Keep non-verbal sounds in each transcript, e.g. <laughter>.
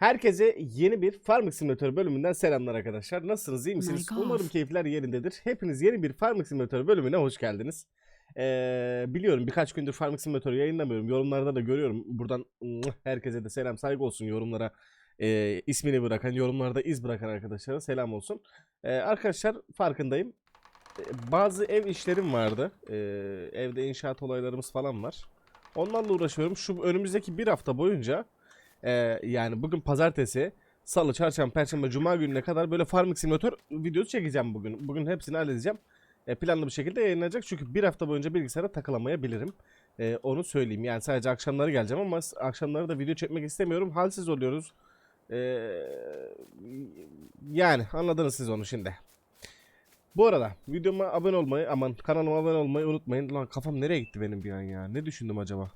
Herkese yeni bir Farming Simulator bölümünden selamlar arkadaşlar. Nasılsınız, iyi misiniz? Umarım keyifler yerindedir. Hepiniz yeni bir Farming Simulator bölümüne hoş geldiniz. Ee, biliyorum birkaç gündür Farming Simulator yayınlamıyorum. Yorumlarda da görüyorum. Buradan herkese de selam saygı olsun yorumlara. e, ismini bırakan, yorumlarda iz bırakan arkadaşlara selam olsun. Ee, arkadaşlar farkındayım. Ee, Bazı ev işlerim vardı. Ee, evde inşaat olaylarımız falan var. Onlarla uğraşıyorum. Şu önümüzdeki bir hafta boyunca ee, yani bugün pazartesi, salı, çarşamba, perşembe, cuma gününe kadar böyle Farming Simulator videosu çekeceğim bugün. Bugün hepsini halledeceğim. Ee, planlı bir şekilde yayınlanacak çünkü bir hafta boyunca bilgisayara takılamayabilirim. Ee, onu söyleyeyim. Yani sadece akşamları geleceğim ama akşamları da video çekmek istemiyorum. Halsiz oluyoruz. Ee, yani anladınız siz onu şimdi. Bu arada videoma abone olmayı, aman kanalıma abone olmayı unutmayın. Lan kafam nereye gitti benim bir an ya? Ne düşündüm acaba?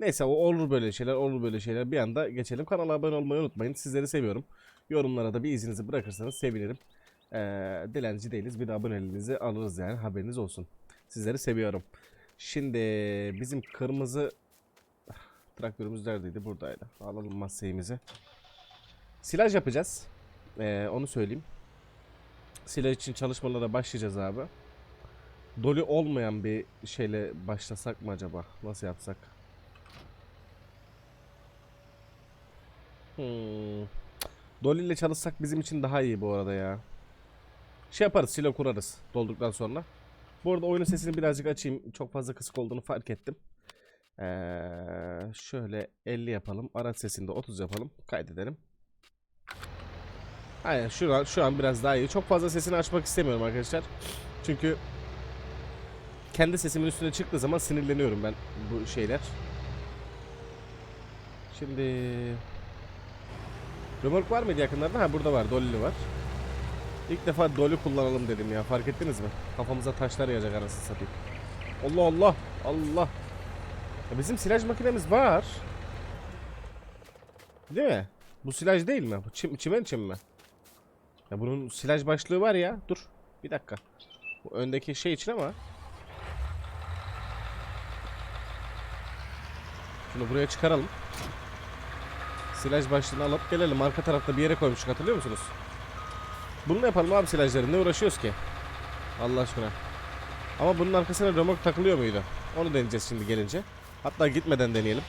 Neyse o olur böyle şeyler, olur böyle şeyler. Bir anda geçelim. Kanala abone olmayı unutmayın. Sizleri seviyorum. Yorumlara da bir izninizi bırakırsanız sevinirim. Ee, dilenci değiliz. Bir de aboneliğinizi alırız yani. Haberiniz olsun. Sizleri seviyorum. Şimdi bizim kırmızı Ah, traktörümüz neredeydi? Buradaydı. Alalım masayımızı. Silaj yapacağız. Ee, onu söyleyeyim. Silaj için çalışmalara başlayacağız abi. Dolu olmayan bir şeyle başlasak mı acaba? Nasıl yapsak? Hmm. Dolly ile çalışsak bizim için daha iyi bu arada ya. Şey yaparız, silo kurarız dolduktan sonra. Bu arada oyunun sesini birazcık açayım. Çok fazla kısık olduğunu fark ettim. Ee, şöyle 50 yapalım. Araç sesini de 30 yapalım. Kaydedelim. Aynen şu an, şu an biraz daha iyi. Çok fazla sesini açmak istemiyorum arkadaşlar. Çünkü kendi sesimin üstüne çıktığı zaman sinirleniyorum ben bu şeyler. Şimdi Römork var mıydı yakınlarda? Ha burada var. Dolly var. İlk defa Dolly kullanalım dedim ya. Fark ettiniz mi? Kafamıza taşlar yağacak anasını satayım. Allah Allah. Allah. Ya bizim silaj makinemiz var. Değil mi? Bu silaj değil mi? Bu çim, çimen çim mi? Ya bunun silaj başlığı var ya. Dur. Bir dakika. Bu öndeki şey için ama. Şunu buraya çıkaralım. Silaj başlığını alıp gelelim. Arka tarafta bir yere koymuştuk hatırlıyor musunuz? Bunu yapalım abi silajları? Ne uğraşıyoruz ki? Allah aşkına. Ama bunun arkasına römork takılıyor muydu? Onu deneyeceğiz şimdi gelince. Hatta gitmeden deneyelim.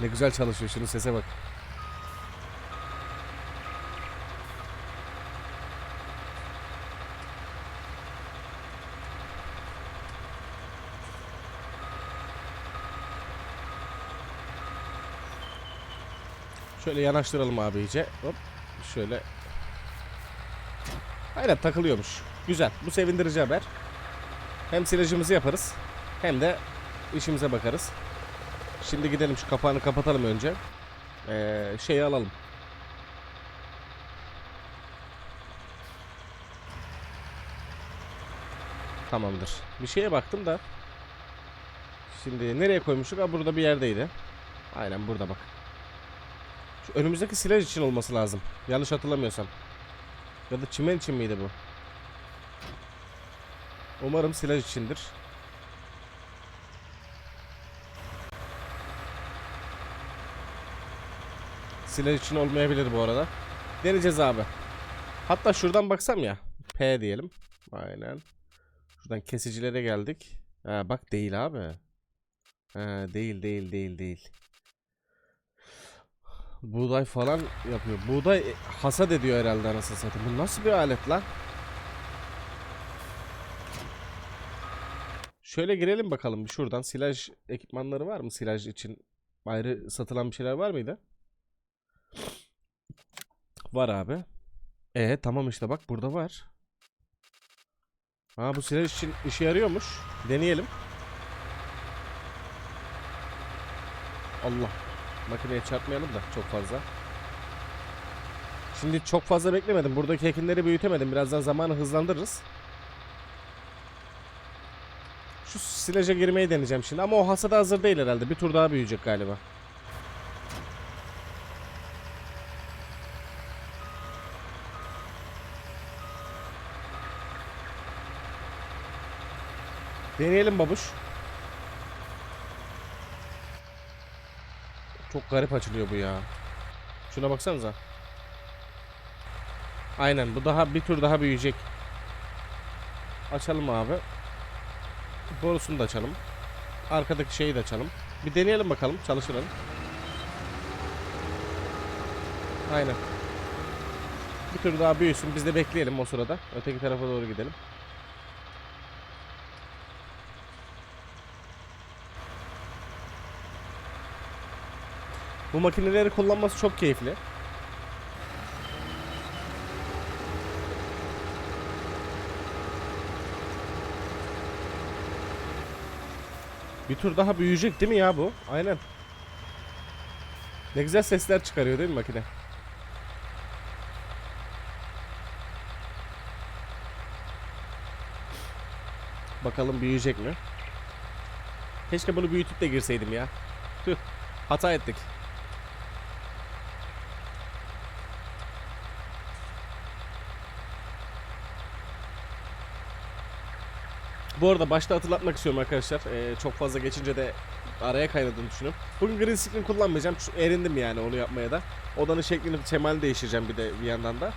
Ne güzel çalışıyor şunun sese bak. Şöyle yanaştıralım abi iyice. Hop. Şöyle. Aynen takılıyormuş. Güzel. Bu sevindirici haber. Hem silajımızı yaparız. Hem de işimize bakarız. Şimdi gidelim şu kapağını kapatalım önce. Ee, şeyi alalım. Tamamdır. Bir şeye baktım da. Şimdi nereye koymuştuk? Ha burada bir yerdeydi. Aynen burada bak. Önümüzdeki silaj için olması lazım. Yanlış hatırlamıyorsam. Ya da çimen için miydi bu? Umarım silaj içindir. Silaj için olmayabilir bu arada. Deneyeceğiz abi. Hatta şuradan baksam ya. P diyelim. Aynen. Şuradan kesicilere geldik. Ha, bak değil abi. Ha, değil değil değil değil. Buğday falan yapıyor. Buğday e, hasat ediyor herhalde anasını satayım. Bu nasıl bir alet lan? Şöyle girelim bakalım şuradan. Silaj ekipmanları var mı? Silaj için ayrı satılan bir şeyler var mıydı? Var abi. E tamam işte bak burada var. Ha bu silaj için işe yarıyormuş. Deneyelim. Allah. Makineye çarpmayalım da çok fazla. Şimdi çok fazla beklemedim. Buradaki ekinleri büyütemedim. Birazdan zamanı hızlandırırız. Şu silaja girmeyi deneyeceğim şimdi. Ama o hasada hazır değil herhalde. Bir tur daha büyüyecek galiba. Deneyelim babuş. Çok garip açılıyor bu ya. Şuna baksanıza. Aynen bu daha bir tur daha büyüyecek. Açalım abi. Borusunu da açalım. Arkadaki şeyi de açalım. Bir deneyelim bakalım çalıştıralım. Aynen. Bir tur daha büyüsün biz de bekleyelim o sırada. Öteki tarafa doğru gidelim. Bu makineleri kullanması çok keyifli. Bir tur daha büyüyecek değil mi ya bu? Aynen. Ne güzel sesler çıkarıyor değil mi makine? Bakalım büyüyecek mi? Keşke bunu büyütüp de girseydim ya. Tüh. Hata ettik. Bu arada başta hatırlatmak istiyorum arkadaşlar. Ee, çok fazla geçince de araya kaynadığını düşünüyorum. Bugün green screen kullanmayacağım. Şu- Erindim yani onu yapmaya da. Odanın şeklini, temelini değiştireceğim bir de bir yandan da.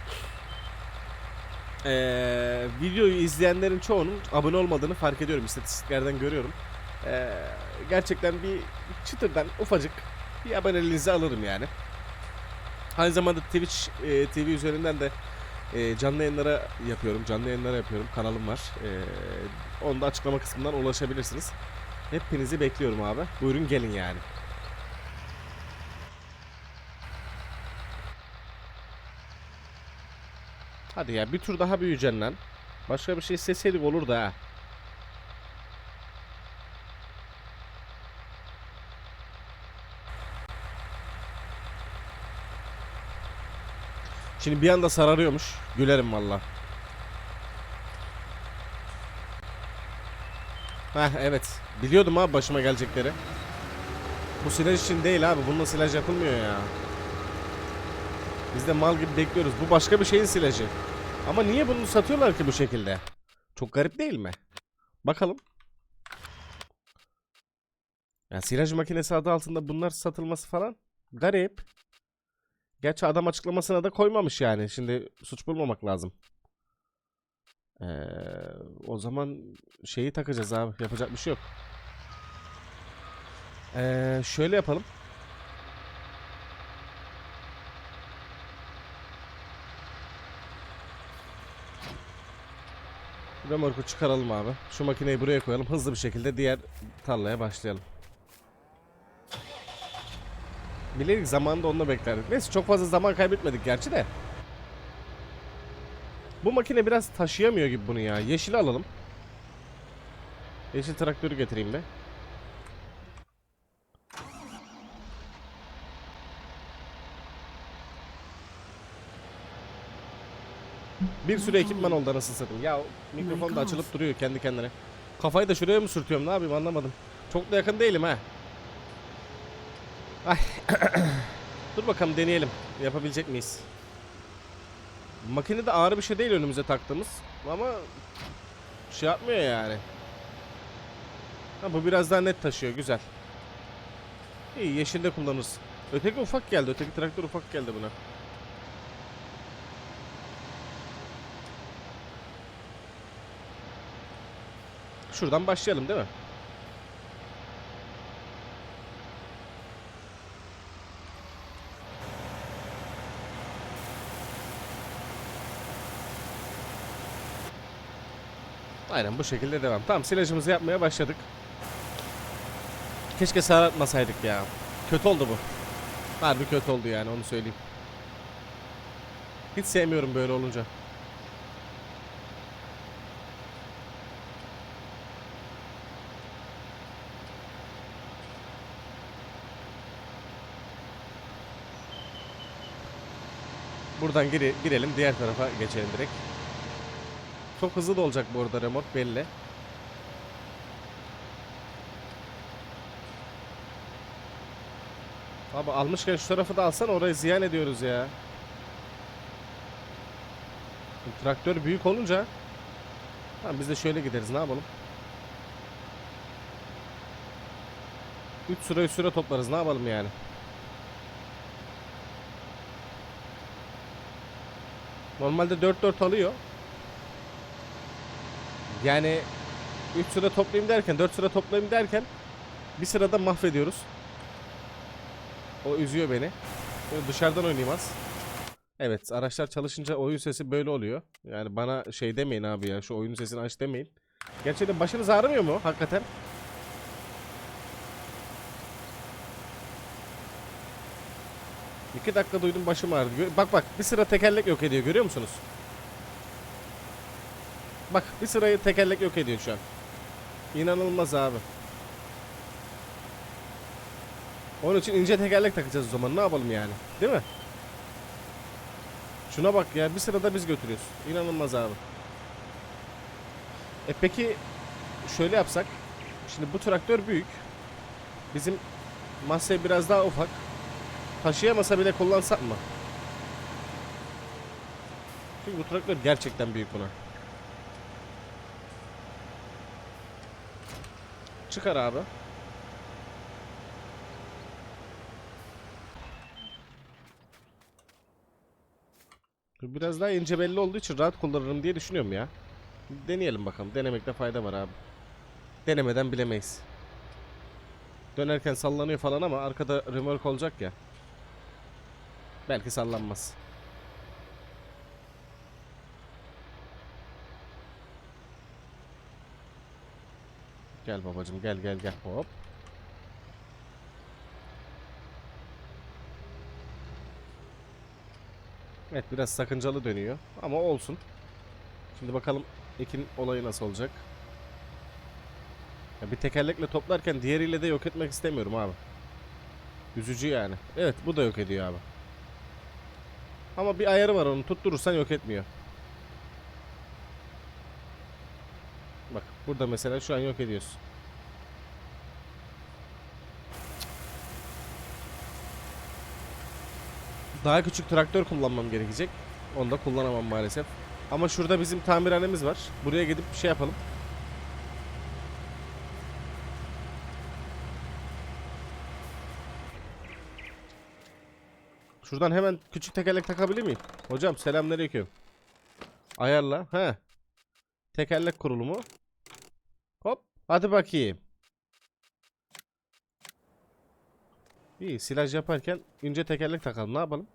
Ee, videoyu izleyenlerin çoğunun abone olmadığını fark ediyorum. İstatistiklerden görüyorum. Ee, gerçekten bir çıtırdan ufacık bir aboneliğinizi alırım yani. Aynı zamanda Twitch e, TV üzerinden de e, canlı yayınlara yapıyorum. Canlı yayınlara yapıyorum. Kanalım var. E, onu da açıklama kısmından ulaşabilirsiniz. Hepinizi bekliyorum abi. Buyurun gelin yani. Hadi ya bir tur daha büyüyeceksin lan. Başka bir şey isteseydik olur da ha. Şimdi bir anda sararıyormuş. Gülerim valla. Heh evet. Biliyordum abi başıma gelecekleri. Bu silaj için değil abi. Bununla silaj yapılmıyor ya. Biz de mal gibi bekliyoruz. Bu başka bir şeyin silajı. Ama niye bunu satıyorlar ki bu şekilde? Çok garip değil mi? Bakalım. Ya silaj makinesi adı altında bunlar satılması falan garip. Gerçi adam açıklamasına da koymamış yani. Şimdi suç bulmamak lazım. Ee, o zaman şeyi takacağız abi. Yapacak bir şey yok. Ee, şöyle yapalım. Remorku çıkaralım abi. Şu makineyi buraya koyalım. Hızlı bir şekilde diğer tarlaya başlayalım. Bilerek zamanında onunla beklerdik. Neyse çok fazla zaman kaybetmedik gerçi de. Bu makine biraz taşıyamıyor gibi bunu ya. Yeşili alalım. Yeşil traktörü getireyim be. Bir sürü ekipman oldu anasını satayım. Ya mikrofon da açılıp duruyor kendi kendine. Kafayı da şuraya mı sürtüyorum ne yapayım anlamadım. Çok da yakın değilim ha. Ay. <clears throat> Dur bakalım deneyelim. Yapabilecek miyiz? Makine de ağır bir şey değil önümüze taktığımız. Ama şey yapmıyor yani. Ha, bu biraz daha net taşıyor. Güzel. İyi yeşilde kullanırız. Öteki ufak geldi. Öteki traktör ufak geldi buna. Şuradan başlayalım değil mi? Aynen bu şekilde devam. Tamam silajımızı yapmaya başladık. Keşke sarartmasaydık ya. Kötü oldu bu. Harbi kötü oldu yani onu söyleyeyim. Hiç sevmiyorum böyle olunca. Buradan gire, girelim diğer tarafa geçelim direkt. Çok hızlı da olacak bu arada remork belli. Abi almışken şu tarafı da alsan orayı ziyan ediyoruz ya. Traktör büyük olunca Tamam biz de şöyle gideriz ne yapalım. 3 sıra 3 sıra toplarız ne yapalım yani. Normalde 4-4 alıyor. Yani 3 sıra toplayayım derken 4 sıra toplayayım derken bir sırada mahvediyoruz. O üzüyor beni. Böyle dışarıdan oynayayım az. Evet araçlar çalışınca oyun sesi böyle oluyor. Yani bana şey demeyin abi ya şu oyun sesini aç demeyin. Gerçekten başınız ağrımıyor mu hakikaten? İki dakika duydum başım ağrıdı. Gö- Bak bak bir sıra tekerlek yok ediyor görüyor musunuz? Bak bir sırayı tekerlek yok ediyor şu an. İnanılmaz abi. Onun için ince tekerlek takacağız o zaman ne yapalım yani değil mi? Şuna bak ya bir sırada biz götürüyoruz. İnanılmaz abi. E peki şöyle yapsak. Şimdi bu traktör büyük. Bizim Massey biraz daha ufak. Taşıyamasa bile kullansak mı? Çünkü bu traktör gerçekten büyük buna. Çıkar abi. Biraz daha ince belli olduğu için rahat kullanırım diye düşünüyorum ya. Deneyelim bakalım. Denemekte fayda var abi. Denemeden bilemeyiz. Dönerken sallanıyor falan ama arkada römork olacak ya. Belki sallanmaz. Gel babacım gel gel gel hop. Evet biraz sakıncalı dönüyor ama olsun. Şimdi bakalım Ekin olayı nasıl olacak. Ya bir tekerlekle toplarken diğeriyle de yok etmek istemiyorum abi. Üzücü yani. Evet bu da yok ediyor abi. Ama bir ayarı var onu tutturursan yok etmiyor. Bak burada mesela şu an yok ediyorsun. Daha küçük traktör kullanmam gerekecek. Onu da kullanamam maalesef. Ama şurada bizim tamirhanemiz var. Buraya gidip bir şey yapalım. Şuradan hemen küçük tekerlek takabilir miyim? Hocam selamünaleyküm. Ayarla. He. Tekerlek kurulumu. Hop. Hadi bakayım. İyi silaj yaparken ince tekerlek takalım. Ne yapalım?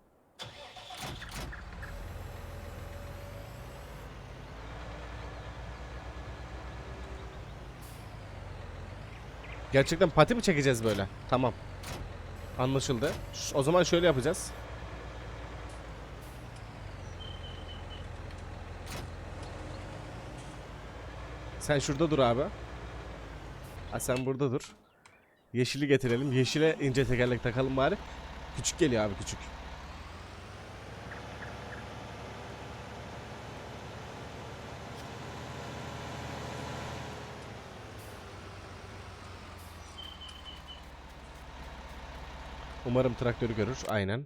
Gerçekten pati mi çekeceğiz böyle? Tamam. Anlaşıldı. O zaman şöyle yapacağız. Sen şurada dur abi. Ha sen burada dur. Yeşili getirelim. Yeşile ince tekerlek takalım bari. Küçük geliyor abi küçük. Umarım traktörü görür. Aynen.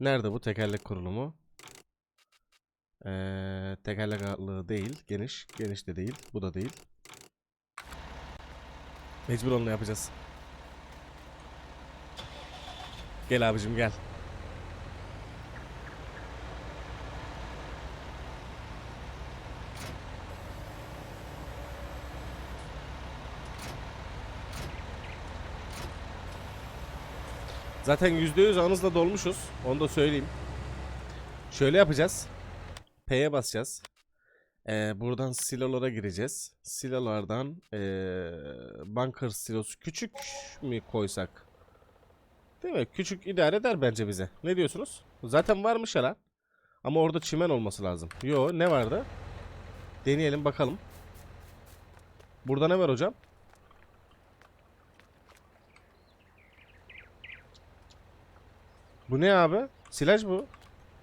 Nerede bu tekerlek kurulumu? Ee, tekerlek ağırlığı değil. Geniş. Geniş de değil. Bu da değil. Mecbur onunla yapacağız. Gel abicim gel. Zaten %100 anızla dolmuşuz. Onu da söyleyeyim. Şöyle yapacağız. P'ye basacağız. Ee, buradan silolara gireceğiz. Silolardan ee, bunker silosu küçük mü koysak? Değil mi? Küçük idare eder bence bize. Ne diyorsunuz? Zaten varmış ya. Ama orada çimen olması lazım. Yo ne vardı? Deneyelim bakalım. Burada ne var hocam? Bu ne abi? Silaj bu.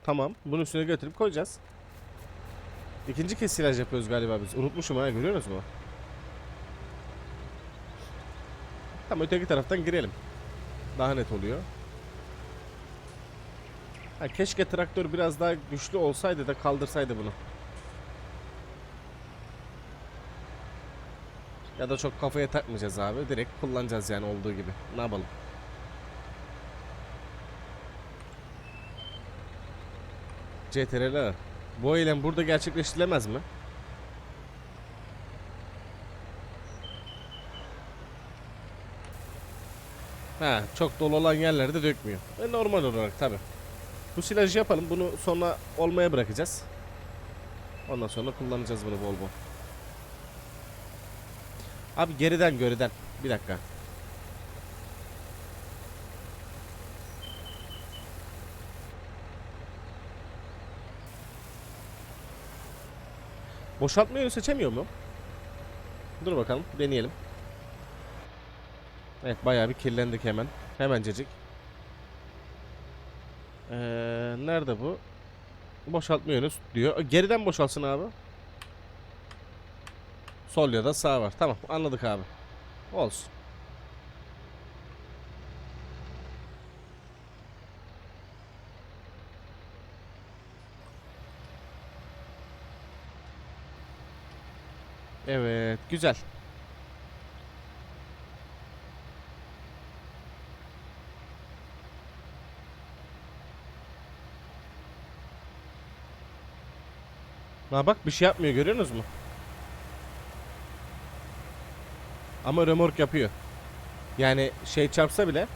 Tamam. Bunun üstüne götürüp koyacağız. İkinci kez silaj yapıyoruz galiba biz. Unutmuşum ha görüyor musunuz? Tamam öteki taraftan girelim. Daha net oluyor. Ha, keşke traktör biraz daha güçlü olsaydı da kaldırsaydı bunu. Ya da çok kafaya takmayacağız abi. Direkt kullanacağız yani olduğu gibi. Ne yapalım? CTRL Bu eylem burada gerçekleştirilemez mi? Ha, çok dolu olan yerlerde dökmüyor. E, normal olarak tabi. Bu silajı yapalım. Bunu sonra olmaya bırakacağız. Ondan sonra kullanacağız bunu bol bol. Abi geriden geriden. Bir dakika. Boşaltma yönü seçemiyor mu? Dur bakalım deneyelim. Evet bayağı bir kirlendik hemen. Hemencecik. Ee, nerede bu? Boşaltma yönü diyor. Geriden boşalsın abi. Sol ya da sağ var. Tamam anladık abi. Olsun. Evet güzel. Ha bak bir şey yapmıyor görüyorsunuz mu? Ama remork yapıyor. Yani şey çarpsa bile.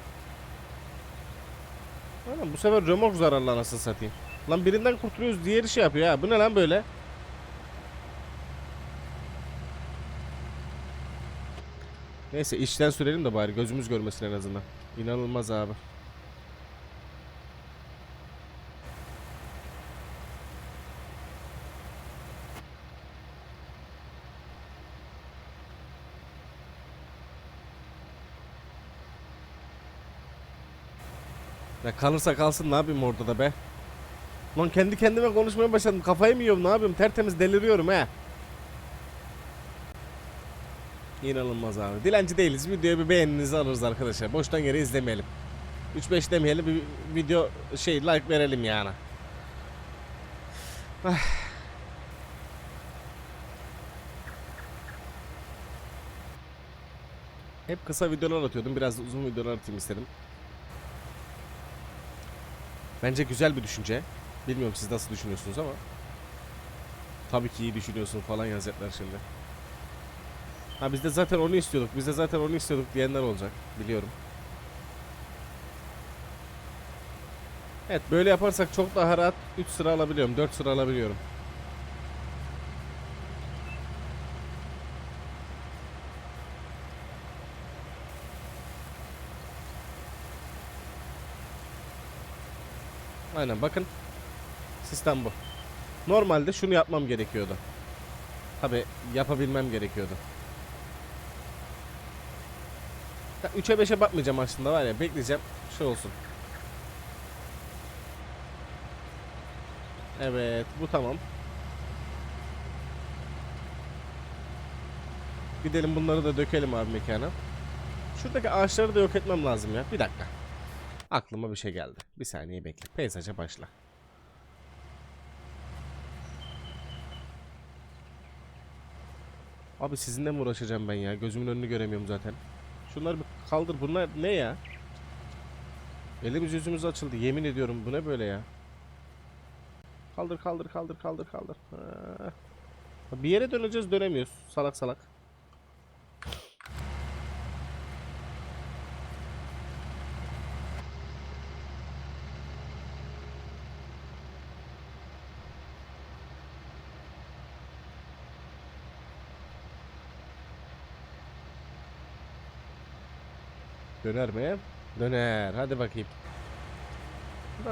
Anam bu sefer remork zararlı anasını satayım. Lan birinden kurtuluyoruz diğeri şey yapıyor ha. Bu ne lan böyle? Neyse işten sürelim de bari gözümüz görmesin en azından. İnanılmaz abi. Ya kalırsa kalsın ne yapayım orada da be. Lan kendi kendime konuşmaya başladım. Kafayı mı yiyorum ne yapıyorum? Tertemiz deliriyorum he. İnanılmaz abi. Dilenci değiliz. Videoya bir beğeninizi alırız arkadaşlar. Boştan yere izlemeyelim. 3-5 demeyelim bir video şey like verelim yani. <sighs> Hep kısa videolar atıyordum. Biraz uzun videolar atayım istedim. Bence güzel bir düşünce. Bilmiyorum siz nasıl düşünüyorsunuz ama. Tabii ki iyi düşünüyorsun falan yazacaklar şimdi. Ha biz de zaten onu istiyorduk. Biz de zaten onu istiyorduk diyenler olacak. Biliyorum. Evet böyle yaparsak çok daha rahat 3 sıra alabiliyorum. 4 sıra alabiliyorum. Aynen bakın. Sistem bu. Normalde şunu yapmam gerekiyordu. Tabi yapabilmem gerekiyordu. 3'e 5'e bakmayacağım aslında var ya bekleyeceğim şey olsun. Evet bu tamam. Gidelim bunları da dökelim abi mekana. Şuradaki ağaçları da yok etmem lazım ya. Bir dakika. Aklıma bir şey geldi. Bir saniye bekle. Peyzaja başla. Abi sizinle mi uğraşacağım ben ya? Gözümün önünü göremiyorum zaten. Şunları bir kaldır. Bunlar ne ya? Elimiz yüzümüz açıldı. Yemin ediyorum bu ne böyle ya? Kaldır kaldır kaldır kaldır kaldır. Bir yere döneceğiz dönemiyoruz. Salak salak. Döner mi? Döner. Hadi bakayım.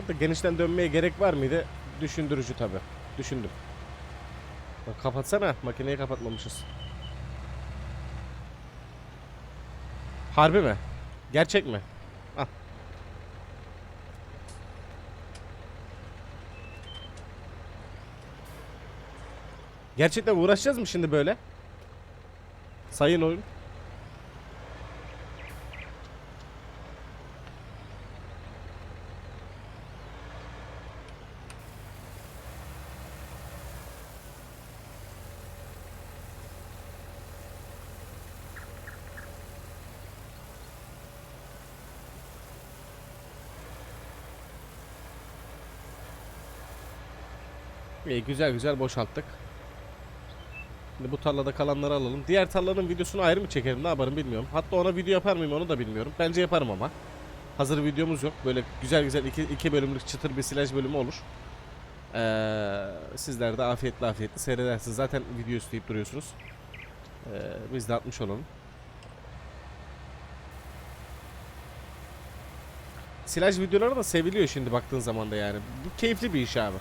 Da genişten dönmeye gerek var mıydı? Düşündürücü tabi. Düşündüm. Bak kapatsana. Makineyi kapatmamışız. Harbi mi? Gerçek mi? Al. Gerçekten uğraşacağız mı şimdi böyle? Sayın oyun. İyi güzel güzel boşalttık. Şimdi bu tarlada kalanları alalım. Diğer tarlanın videosunu ayrı mı çekerim ne yaparım bilmiyorum. Hatta ona video yapar mıyım onu da bilmiyorum. Bence yaparım ama. Hazır videomuz yok. Böyle güzel güzel iki, iki bölümlük çıtır bir silaj bölümü olur. Ee, sizler de afiyetli afiyetli seyredersiniz. Zaten video isteyip duruyorsunuz. Ee, biz de atmış olalım. Silaj videoları da seviliyor şimdi baktığın zaman da yani. Bu keyifli bir iş abi.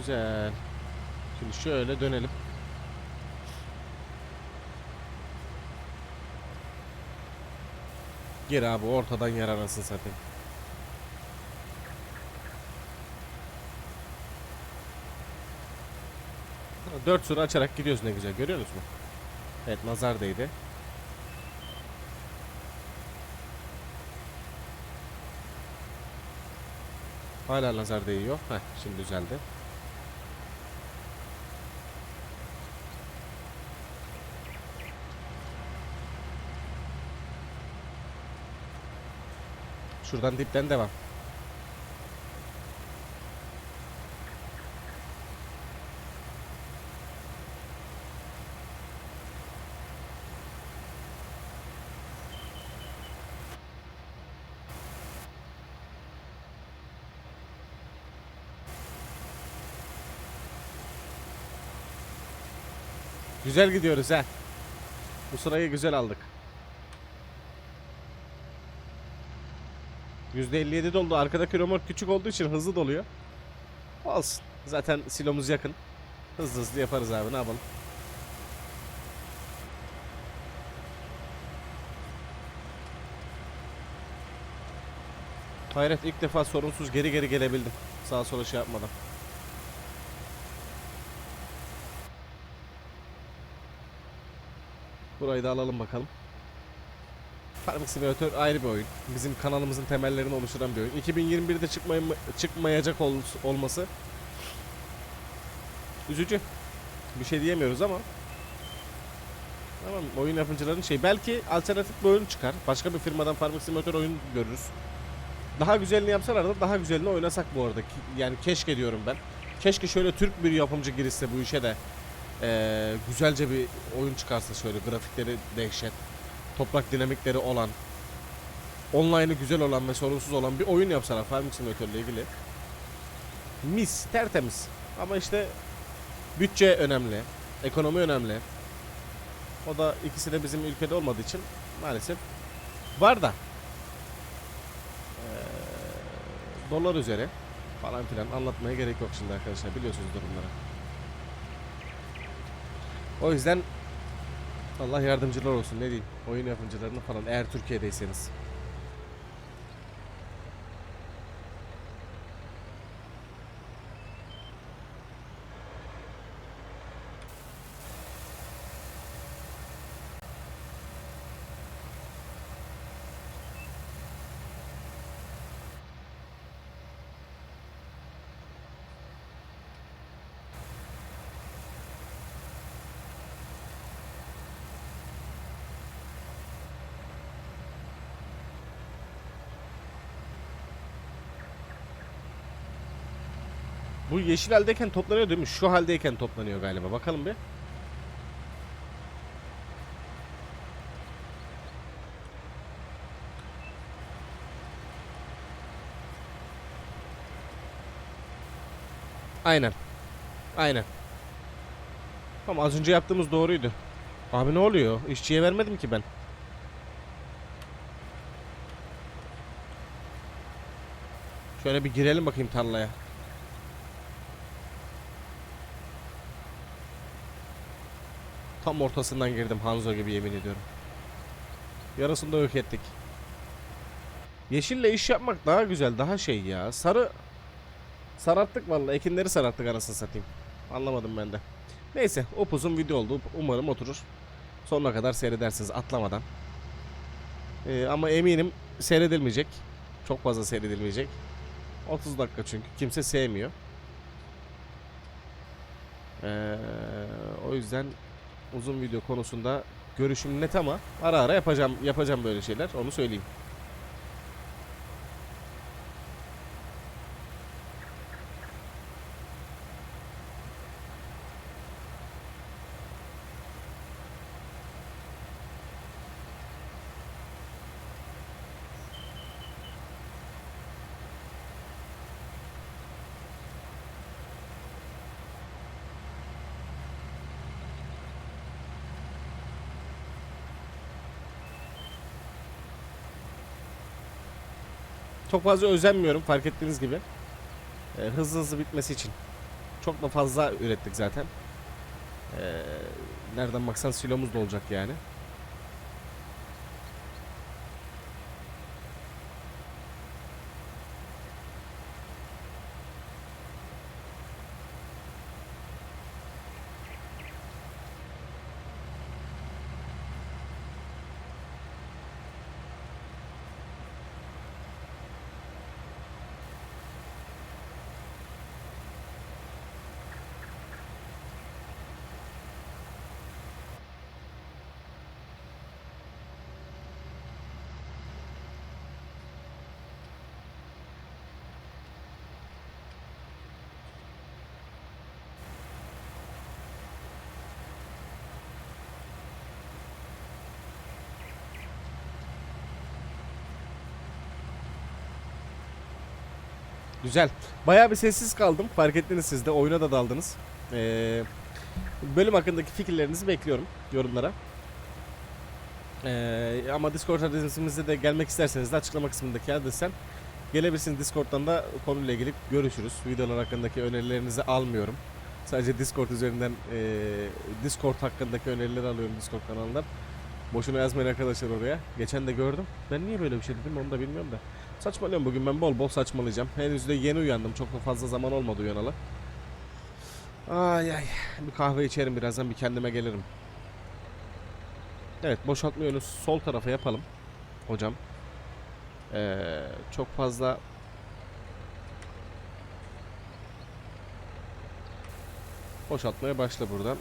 Güzel. Şimdi şöyle dönelim. Gir abi ortadan yer zaten. Dört sıra açarak gidiyoruz ne güzel görüyor musun? Evet nazar değdi. Hala nazar değiyor. Heh şimdi düzeldi. Şuradan dipten devam. Güzel gidiyoruz ha. Bu sırayı güzel aldık. %57 doldu. Arkadaki römork küçük olduğu için hızlı doluyor. Olsun. Zaten silomuz yakın. Hızlı hızlı yaparız abi ne yapalım. Hayret ilk defa sorunsuz geri geri gelebildim. Sağa sola şey yapmadan. Burayı da alalım bakalım. Farming Simulator ayrı bir oyun. Bizim kanalımızın temellerini oluşturan bir oyun. 2021'de çıkmay çıkmayacak ol olması üzücü. Bir şey diyemiyoruz ama Tamam oyun yapımcıların şey belki alternatif bir oyun çıkar. Başka bir firmadan Farming Simulator oyun görürüz. Daha güzelini yapsalar da daha güzelini oynasak bu arada. Yani keşke diyorum ben. Keşke şöyle Türk bir yapımcı girişse bu işe de eee, güzelce bir oyun çıkarsa şöyle grafikleri dehşet toprak dinamikleri olan, online'ı güzel olan ve sorunsuz olan bir oyun yapsalar Farming Simulator ile ilgili. Mis, tertemiz. Ama işte bütçe önemli, ekonomi önemli. O da ikisi de bizim ülkede olmadığı için maalesef var da eee, dolar üzere falan filan anlatmaya gerek yok şimdi arkadaşlar biliyorsunuz durumları. O yüzden Allah yardımcılar olsun ne diyeyim oyun yapımcılarını falan eğer Türkiye'deyseniz. Bu yeşil haldeyken toplanıyor değil mi? Şu haldeyken toplanıyor galiba. Bakalım bir. Aynen. Aynen. Tamam az önce yaptığımız doğruydu. Abi ne oluyor? İşçiye vermedim ki ben. Şöyle bir girelim bakayım tarlaya. Tam ortasından girdim Hanzo gibi yemin ediyorum. Yarısını da yok ettik. Yeşille iş yapmak daha güzel, daha şey ya. Sarı sararttık vallahi. Ekinleri sararttık anasını satayım. Anlamadım ben de. Neyse, upuzun video oldu. Umarım oturur. Sonuna kadar seyredersiniz atlamadan. Ee, ama eminim seyredilmeyecek. Çok fazla seyredilmeyecek. 30 dakika çünkü kimse sevmiyor. Ee, o yüzden uzun video konusunda görüşüm net ama ara ara yapacağım yapacağım böyle şeyler onu söyleyeyim. Çok fazla özenmiyorum fark ettiğiniz gibi. Ee, hızlı hızlı bitmesi için. Çok da fazla ürettik zaten. Ee, nereden baksan silomuz da olacak yani. Güzel. Bayağı bir sessiz kaldım. Fark ettiniz siz de. Oyuna da daldınız. Ee, bölüm hakkındaki fikirlerinizi bekliyorum yorumlara. Ee, ama Discord adresimizde de gelmek isterseniz de açıklama kısmındaki adresten gelebilirsiniz. Discord'dan da konuyla ilgili görüşürüz. Videolar hakkındaki önerilerinizi almıyorum. Sadece Discord üzerinden ee, Discord hakkındaki önerileri alıyorum Discord kanalından. Boşuna yazmayın arkadaşlar oraya. Geçen de gördüm. Ben niye böyle bir şey dedim onu da bilmiyorum da. Saçmalıyorum bugün ben bol bol saçmalayacağım. Henüz de yeni uyandım. Çok da fazla zaman olmadı uyanalı. Ay ay. Bir kahve içerim birazdan bir kendime gelirim. Evet boşaltma yönü sol tarafa yapalım. Hocam. Ee, çok fazla boşaltmaya başla buradan.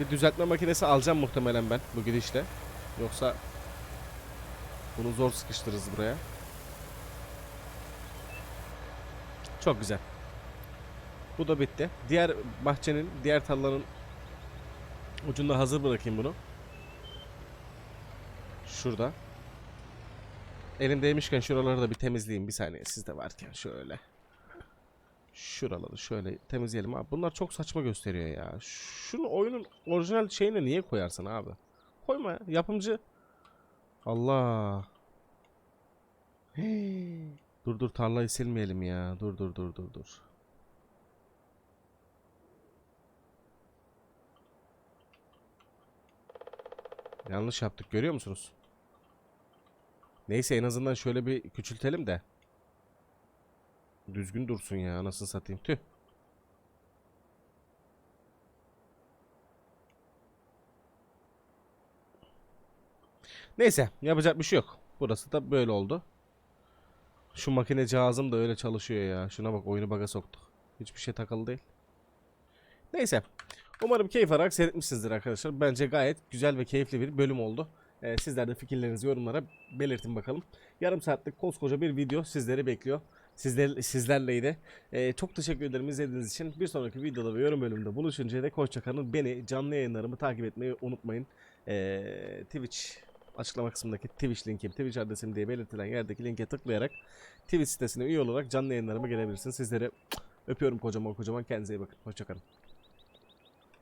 Bir düzeltme makinesi alacağım muhtemelen ben bu gidişle. Yoksa bunu zor sıkıştırırız buraya. Çok güzel. Bu da bitti. Diğer bahçenin, diğer tarlanın ucunda hazır bırakayım bunu. Şurada. Elimdeymişken şuraları da bir temizleyeyim bir saniye sizde varken şöyle. Şuraları şöyle temizleyelim abi. Bunlar çok saçma gösteriyor ya. Şunu oyunun orijinal şeyine niye koyarsın abi? Koyma ya. Yapımcı Allah. Dur dur tarlayı silmeyelim ya. Dur dur dur dur dur. Yanlış yaptık görüyor musunuz? Neyse en azından şöyle bir küçültelim de. Düzgün dursun ya anasını satayım. Tüh. Neyse yapacak bir şey yok. Burası da böyle oldu. Şu makine cihazım da öyle çalışıyor ya. Şuna bak oyunu baga soktuk. Hiçbir şey takılı değil. Neyse. Umarım keyif alarak seyretmişsinizdir arkadaşlar. Bence gayet güzel ve keyifli bir bölüm oldu. Ee, sizler de fikirlerinizi yorumlara belirtin bakalım. Yarım saatlik koskoca bir video sizleri bekliyor. Sizler, sizlerleydi. Ee, çok teşekkür ederim izlediğiniz için. Bir sonraki videoda ve yorum bölümünde buluşuncaya dek hoşçakalın. Beni canlı yayınlarımı takip etmeyi unutmayın. Ee, Twitch açıklama kısmındaki Twitch linkim, Twitch adresim diye belirtilen yerdeki linke tıklayarak Twitch sitesine üye olarak canlı yayınlarıma gelebilirsiniz. Sizleri öpüyorum kocaman kocaman. Kendinize iyi bakın. Hoşçakalın.